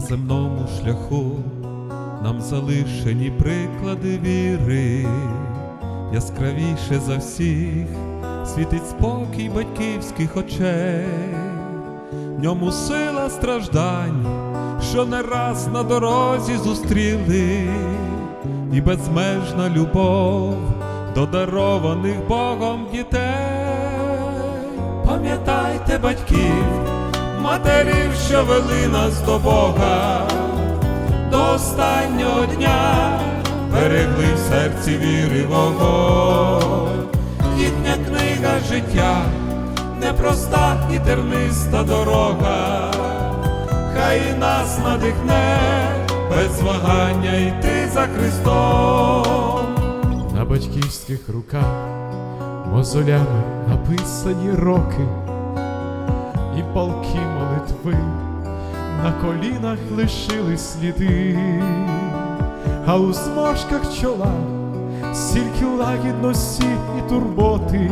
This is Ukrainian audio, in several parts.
земному шляху. Нам залишені приклади віри, яскравіше за всіх світить спокій батьківських очей, в ньому сила страждань, що не раз на дорозі зустріли, і безмежна любов до дарованих Богом дітей. Пам'ятайте батьків, матерів, що вели нас до Бога, до останнього дня берегли в серці віри вогонь, їхня книга життя, непроста і терниста дорога, хай і нас надихне без вагання йти за Христом. на батьківських руках мозолями написані роки і палки молитви. На колінах лишили сліди, а у зморшках чола стільки лагідності і турботи,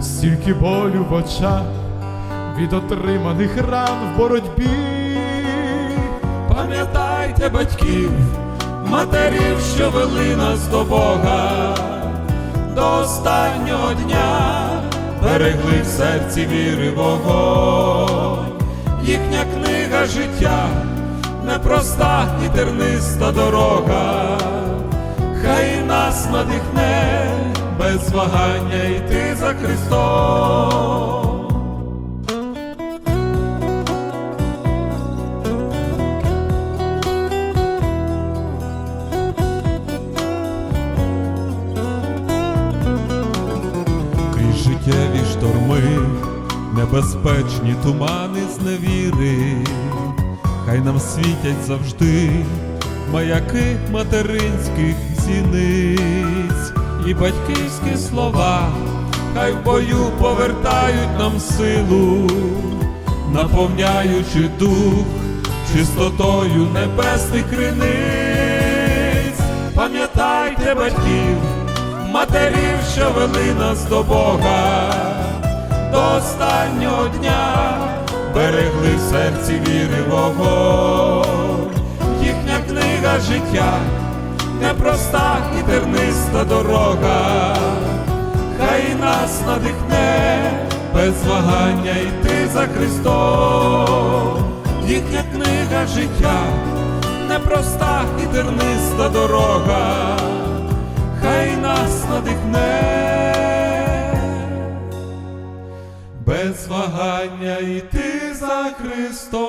стільки болю в очах від отриманих ран в боротьбі. Пам'ятайте батьків, матерів, що вели нас до Бога, до останнього дня берегли в серці віри вогонь, їхня книга життя, непроста і терниста дорога, хай і нас надихне без вагання йти за Христом. Життєві шторми, небезпечні тумани зневіри, хай нам світять завжди маяки материнських зіниць і батьківські слова, хай в бою повертають нам силу, наповняючи дух чистотою небесних криниць. Пам'ятайте батьків, матерів, що вели нас до Бога, до останнього дня берегли в серці віри вогонь, їхня книга життя, непроста і терниста дорога, хай нас надихне без вагання йти за Христом, їхня книга життя, непроста і терниста дорога без вагання йти за Христом.